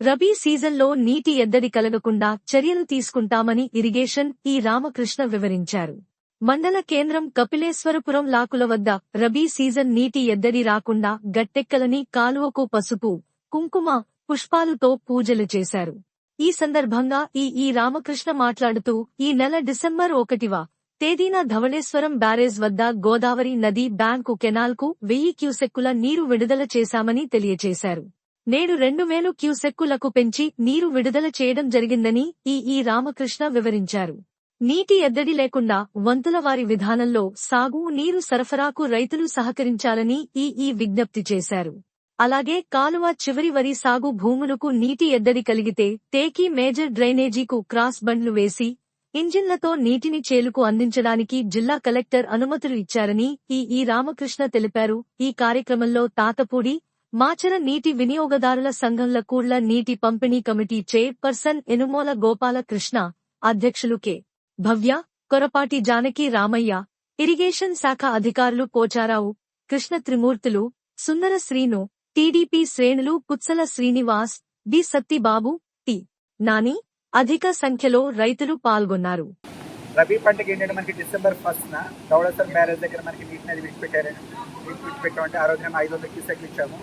రబీ సీజన్లో నీటి ఎద్దడి కలగకుండా చర్యలు తీసుకుంటామని ఇరిగేషన్ ఈ రామకృష్ణ వివరించారు. మండల కేంద్రం కపిలేశ్వరపురం లాకుల వద్ద రబీ సీజన్ నీటి ఎద్దడి రాకుండా గట్టెక్కలని కాలువకు పసుపు కుంకుమ పుష్పాలుతో పూజలు చేశారు. ఈ సందర్భంగా ఈ ఈ రామకృష్ణ మాట్లాడుతూ ఈ నెల డిసెంబర్ ఒకటివ తేదీన ధవళేశ్వరం బ్యారేజ్ వద్ద గోదావరి నది బ్యాంకు కెనాల్కు వెయ్యి క్యూసెక్కుల నీరు విడుదల చేశామని తెలియచేశారు. నేడు రెండు వేలు క్యూసెక్కులకు పెంచి నీరు విడుదల చేయడం జరిగిందని ఈ ఈ రామకృష్ణ వివరించారు. నీటి ఎద్దడి లేకుండా వంతుల వారి విధానంలో సాగు నీరు సరఫరాకు రైతులు సహకరించాలని ఈ ఈ విజ్ఞప్తి చేశారు. అలాగే కాలువ చివరి వరి సాగు భూములకు నీటి ఎద్దడి కలిగితే తేకి మేజర్ డ్రైనేజీకు క్రాస్ బండ్లు వేసి ఇంజిన్లతో నీటిని చేలుకు అందించడానికి జిల్లా కలెక్టర్ అనుమతులు ఇచ్చారని ఈ ఈ రామకృష్ణ తెలిపారు. ఈ కార్యక్రమంలో తాతపూడి మాచర నీటి వినియోగదారుల సంఘంల కూళ్ళ నీటి పంపిణీ కమిటీ చైర్పర్సన్ ఎనుమోల గోపాలకృష్ణ అధ్యక్షులు కె. భవ్య కొరపాటి జానకి రామయ్య ఇరిగేషన్ శాఖ అధికారులు పోచారావు కృష్ణ త్రిమూర్తులు సుందర శ్రీను టీడీపీ శ్రేణులు పుత్సల శ్రీనివాస్ బి సత్తిబాబు టి. నాని అధిక సంఖ్యలో రైతులు పాల్గొన్నారు. రబీ పంటకి ఏంటంటే మనకి డిసెంబర్ ఫస్ట్న దౌడసర్ బ్యారేజ్ దగ్గర మనకి నీటిని అది విడిచిపెట్టారండి విడిచిపెట్టామంటే ఆ రోజు మేము ఐదు వందల క్యూసెక్లు ఇచ్చాము.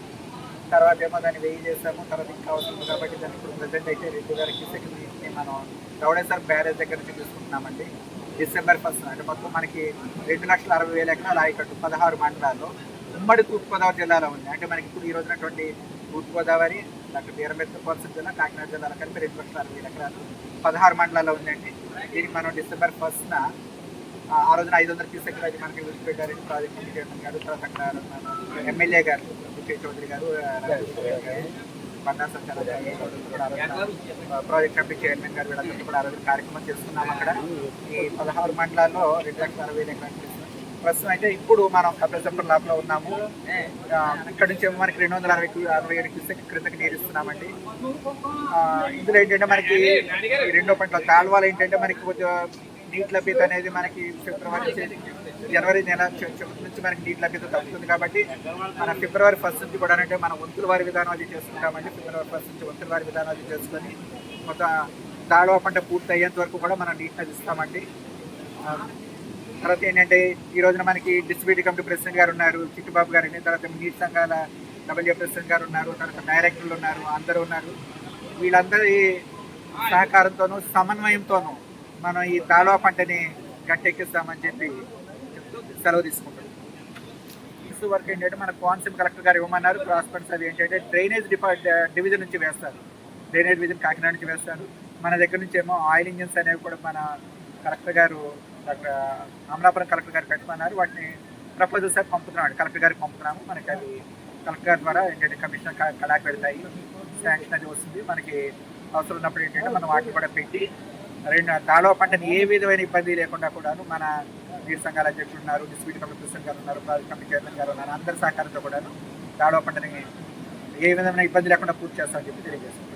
తర్వాత ఏమో దాన్ని వెయ్యి చేసాము తర్వాత ఇంకా అవసరం కాబట్టి దాన్ని ఇప్పుడు ప్రజెంట్ అయితే రెండు వేల క్యూసెక్లు నీటిని మనం దౌడేశ్వర్ బ్యారేజ్ దగ్గర నుంచి తీసుకుంటున్నామండి. డిసెంబర్ ఫస్ట్ అంటే మొత్తం మనకి రెండు లక్షల అరవై వేల ఎకరాలు ఆయకట్టు పదహారు మండలాల్లో ఉమ్మడి తూర్పుగోదావరి జిల్లాలో ఉంది. అంటే మనకి ఇప్పుడు ఈ రోజునటువంటి తూర్పుగోదావరి డాక్టర్ వీరమెత్త కోనసీమ జిల్లా కాకినాడ జిల్లాలో కలిపి రెండు లక్షల అరవై ఎకరాలు పదహారు మండలాల్లో ఉందండి దీనికి మనం డిసెంబర్ ఫస్ట్న ఆ రోజున ఐదు వందల క్యూసెక్లు అది మనకి విడిచిపెట్టారని ప్రాజెక్ట్ చైర్మన్ గారు తర్వాత అక్కడ MLA garu Vijay Chowdary garu Banda Satyanarayana project committee chairman garu వీళ్ళందరూ కూడా ఆ రోజు కార్యక్రమం చేసుకున్నాం అక్కడ. ఈ పదహారు మండలాల్లో రెండు లక్షల అరవై ఎకరాలు ప్రస్తుతం అయితే ఇప్పుడు మనం కపిలసంపర్ లాప్లో ఉన్నాము. ఇక్కడ నుంచి మనకి రెండు వందల అరవై అరవై ఏడు క్యూసెక్ క్రిందకి నీరు ఇస్తున్నామండి ఇందులో ఏంటంటే మనకి రెండో పంటల కాలువలు ఏంటంటే మనకి కొంచెం నీటి లభ్యత అనేది మనకి ఫిబ్రవరి జనవరి నెల చివరి నుంచి మనకి నీటి లభ్యత తగ్గుతుంది కాబట్టి మన ఫిబ్రవరి ఫస్ట్ నుంచి కూడా అంటే మన వంతుల వారి విధానం అది చేసుకుంటామండి. ఫిబ్రవరి ఫస్ట్ నుంచి వంతుల వారి విధానం అది చేసుకొని మొత్తం దాడవ పంట పూర్తి అయ్యేంత వరకు కూడా మనం నీటిని అందిస్తామండి తర్వాత ఏంటంటే ఈ రోజున మనకి డిస్ట్రిబ్యూటివ్ కమిటీ ప్రెసిడెంట్ గారు ఉన్నారు చిట్టుబాబు గారు తర్వాత నీటి సంఘాల డబ్ల్యూ ప్రెసిడెంట్ గారు ఉన్నారు తర్వాత డైరెక్టర్లు ఉన్నారు అందరూ ఉన్నారు. వీళ్ళందరి సహకారంతోనూ సమన్వయంతోనూ మనం ఈ దాళవ పంటని గట్టెక్కిస్తామని చెప్పి సెలవు తీసుకుంటాం నెక్స్ట్ వర్క్ ఏంటంటే మన కోనసీమ కలెక్టర్ గారు ఇవ్వమన్నారు. క్రాస్ ఫండ్స్ అవి ఏంటంటే డ్రైనేజ్ డిపార్ట్ డివిజన్ నుంచి వేస్తారు. డ్రైనేజ్ డివిజన్ కాకినాడ నుంచి వేస్తారు. మన దగ్గర నుంచి ఏమో ఆయిల్ ఇంజిన్స్ అనేవి కూడా మన కలెక్టర్ గారు డాక్టర్ అమలాపురం కలెక్టర్ గారు పెట్టమన్నారు వాటిని ప్రపోజల్స్ అవి పంపుతున్నాం కలెక్టర్ గారికి పంపుతున్నాము. మనకి అది కలెక్టర్ గారి ద్వారా ఏంటంటే కమిషనర్ క- కళాకి శాంక్షన్ అది వస్తుంది. మనకి అవసరం ఉన్నప్పుడు ఏంటంటే మనం వాటిని కూడా పెట్టి రెండు దాళవ పంటని ఏ విధమైన ఇబ్బంది లేకుండా కూడాను మన నీటి సంఘాల అధ్యక్షులు ఉన్నారు డిస్ట్రిబ్యూట్ కమిటీ ప్రెసిడెంట్ గారు ఉన్నారు ప్రాజెక్ట్ కమిటీ చైర్మన్ గారు ఉన్నారు. అందరి సహకారంతో కూడాను దాళవ పంటని ఏ విధమైన ఇబ్బంది లేకుండా పూర్తి చేస్తామని చెప్పి తెలియజేస్తాం